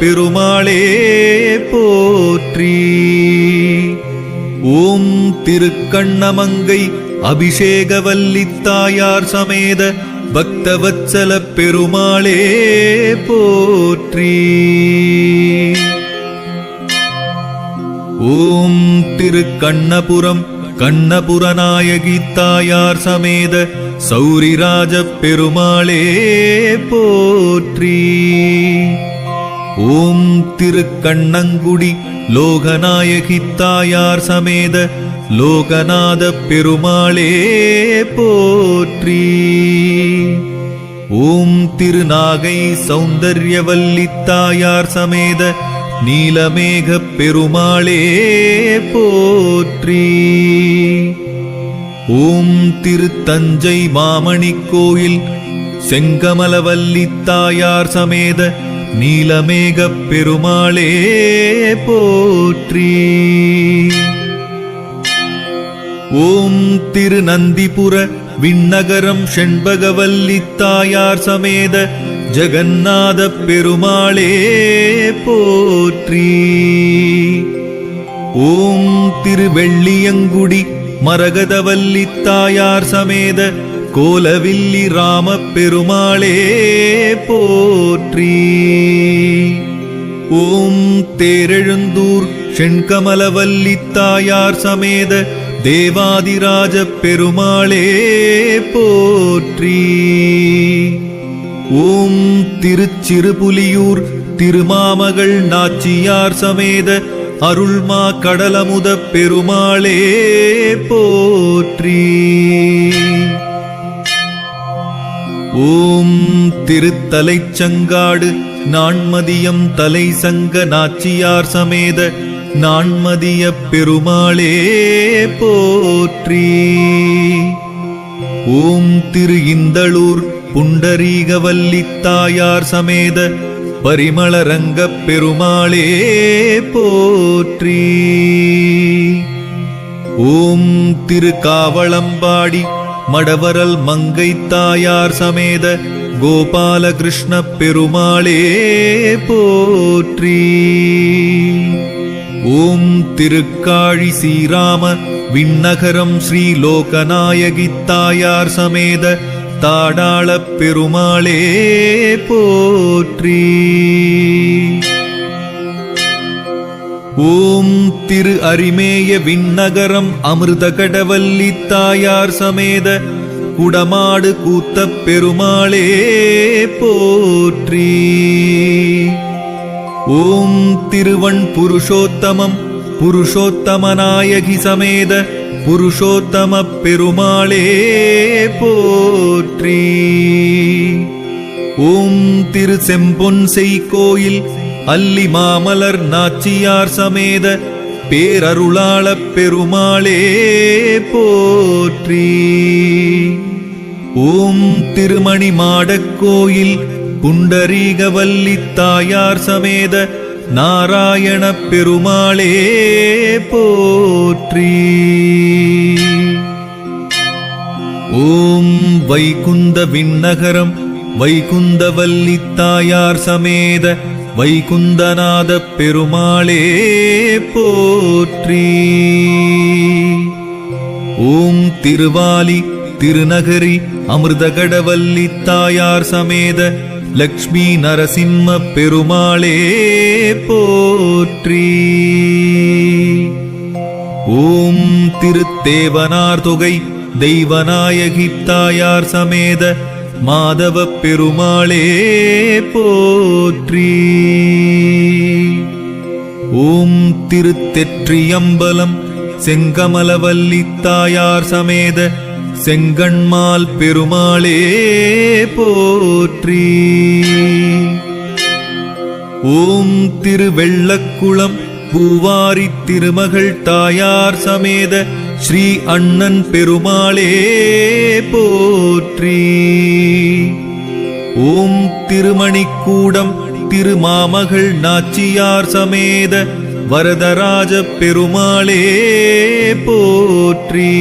பெருமாளே போற்றி. ஓம் திருக்கண்ணமங்கை அபிஷேகவல்லித்தாயார் சமேத பக்தவத்சல பெருமாளே போற்றி. ஓம் திருக்கண்ணபுரம் கண்ணபுரநாயகி தாயார் சமேத சௌரிராஜ பெருமாளே போற்றி. ஓம் திருக்கண்ணங்குடி லோகநாயகி தாயார் சமேத லோகநாத பெருமாளே போற்றி. ஓம் திருநாகை சௌந்தர்யவல்லி தாயார் சமேத நீலமேக பெருமாளே போற்றி. ஓம் திருத்தஞ்சை மாமணி கோயில் செங்கமலவல்லி தாயார் சமேத நீலமேகப் பெருமாளே போற்றி. ஓம் திருநந்திபுர விண்ணகரம் செண்பகவல்லி தாயார் சமேத ஜெகநாத பெருமாளே போற்றி. ஓம் திருவெள்ளியங்குடி மரகதவல்லி தாயார் சமேத கோலவில்லி ராம பெருமாளே போற்றி. ஓம் தேரெழுந்தூர் செண்கமலவல்லி தாயார் சமேத தேவாதிராஜ பெருமாளே போற்றி. ஓம் திருச்சிறுபுலியூர் திருமாமகள் நாச்சியார் சமேத அருள்மா கடலமுத பெருமாளே போற்றி. ஓம் திருத்தலை சங்காடு நான்மதியம் தலை சங்க நாச்சியார் சமேத நான்மதிய பெருமாளே போற்றி. ஓம் திரு இந்தளூர் புண்டரீகவல்லி தாயார் சமேத பரிமளரங்க பெருமாளே போற்றி. ஓம் திரு காவளம்பாடி மடவரல் மங்கை தாயார் சமேத கோபாலகிருஷ்ண பெருமாளே போற்றி. ஓம் திருக்காழி ஸ்ரீராம விண்ணகரம் ஸ்ரீலோகநாயகி தாயார் சமேத தாடாள பெருமாளே போற்றி. ஓம் திரு அரிமேய விண்ணகரம் அமிர்த கடவல்லி தாயார் சமேத குடமாடு கூத்த பெருமாளே போற்றி. ஓம் திருவன் புருஷோத்தமம் புருஷோத்தமநாயகி சமேத புருஷோத்தம பெருமாளே போற்றி. ஓம் திரு செம்பொன் செய்கோயில் கோயில் அல்லி மாமலர் நாச்சியார் சமேத பேரருளாள பெருமாளே போற்றி. ஓம் திருமணி மாடக் கோயில் புண்டரீகவல்லி தாயார் சமேத நாராயண பெருமாளே போற்றி. ஓம் வைகுந்த விண்ணகரம் வைகுந்தவல்லி தாயார் சமேத வைகுந்தநாத பெருமாளே போற்றி. ஓம் திருவாலி திருநகரி அமிர்தகடவல்லி தாயார் சமேத லக்ஷ்மி நரசிம்ம பெருமாளே போற்றி. ஓம் திருத்தேவனார் தொகை தெய்வநாயகி தாயார் சமேத மாதவ பெருமாளே போற்றி. ஓம் திருத்தெற்றியம்பலம் செங்கமலவல்லி தாயார் சமேத செங்கண்மால் பெருமாளே போற்றி. ஓம் திருவெள்ளக்குளம் பூவாரி திருமகள் தாயார் சமேத ஸ்ரீ அண்ணன் பெருமாளே போற்றி. ஓம் திருமணிக்கூடம் திருமாமகள் நாச்சியார் சமேத வரதராஜ பெருமாளே போற்றி.